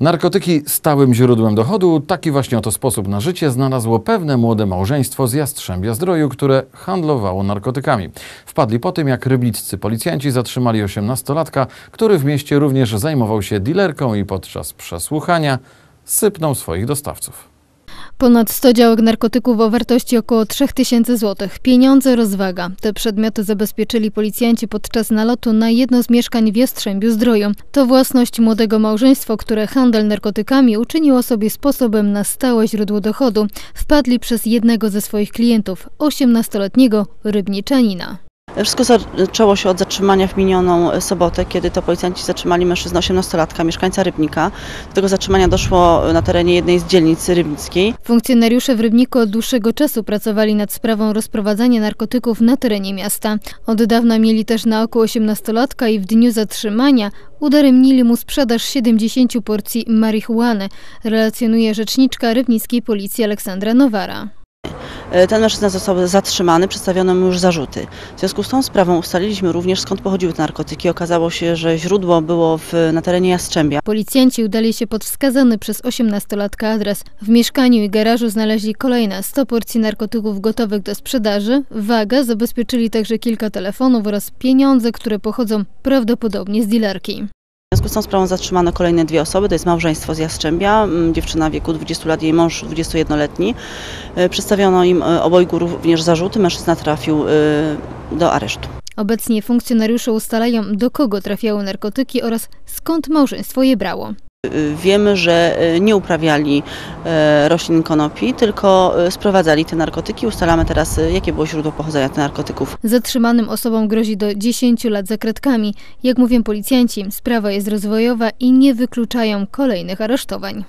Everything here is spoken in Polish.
Narkotyki stałym źródłem dochodu, taki właśnie oto sposób na życie znalazło pewne młode małżeństwo z Jastrzębia Zdroju, które handlowało narkotykami. Wpadli po tym, jak rybniccy policjanci zatrzymali osiemnastolatka, który w mieście również zajmował się dilerką i podczas przesłuchania sypnął swoich dostawców. Ponad 100 działek narkotyków o wartości około 3000 zł. Pieniądze, rozwaga. Te przedmioty zabezpieczyli policjanci podczas nalotu na jedno z mieszkań w Jastrzębiu Zdroju. To własność młodego małżeństwa, które handel narkotykami uczyniło sobie sposobem na stałe źródło dochodu. Wpadli przez jednego ze swoich klientów, 18-letniego rybniczanina. Wszystko zaczęło się od zatrzymania w minioną sobotę, kiedy to policjanci zatrzymali mężczyznę 18-latka, mieszkańca Rybnika. Do tego zatrzymania doszło na terenie jednej z dzielnic rybnickiej. Funkcjonariusze w Rybniku od dłuższego czasu pracowali nad sprawą rozprowadzania narkotyków na terenie miasta. Od dawna mieli też na oku 18-latka i w dniu zatrzymania udaremnili mu sprzedaż 70 porcji marihuany, relacjonuje rzeczniczka rybnickiej policji Aleksandra Nowara. E, ten mężczyzna został zatrzymany, przedstawiono mu już zarzuty. W związku z tą sprawą ustaliliśmy również skąd pochodziły te narkotyki. Okazało się, że źródło było w, na terenie Jastrzębia. Policjanci udali się pod wskazany przez 18-latka adres. W mieszkaniu i garażu znaleźli kolejne 100 porcji narkotyków gotowych do sprzedaży. Waga zabezpieczyli także kilka telefonów oraz pieniądze, które pochodzą prawdopodobnie z dilerki. W związku z tą sprawą zatrzymano kolejne dwie osoby, to jest małżeństwo z Jastrzębia, dziewczyna w wieku 20 lat, jej mąż 21-letni. E, przedstawiono im e, obojgu również zarzuty, mężczyzna trafił e, do aresztu. Obecnie funkcjonariusze ustalają, do kogo trafiały narkotyki oraz skąd małżeństwo je brało. Wiemy, że nie uprawiali roślin konopi, tylko sprowadzali te narkotyki. Ustalamy teraz, jakie było źródło pochodzenia tych narkotyków. Zatrzymanym osobom grozi do 10 lat za kratkami. Jak mówią policjanci, sprawa jest rozwojowa i nie wykluczają kolejnych aresztowań.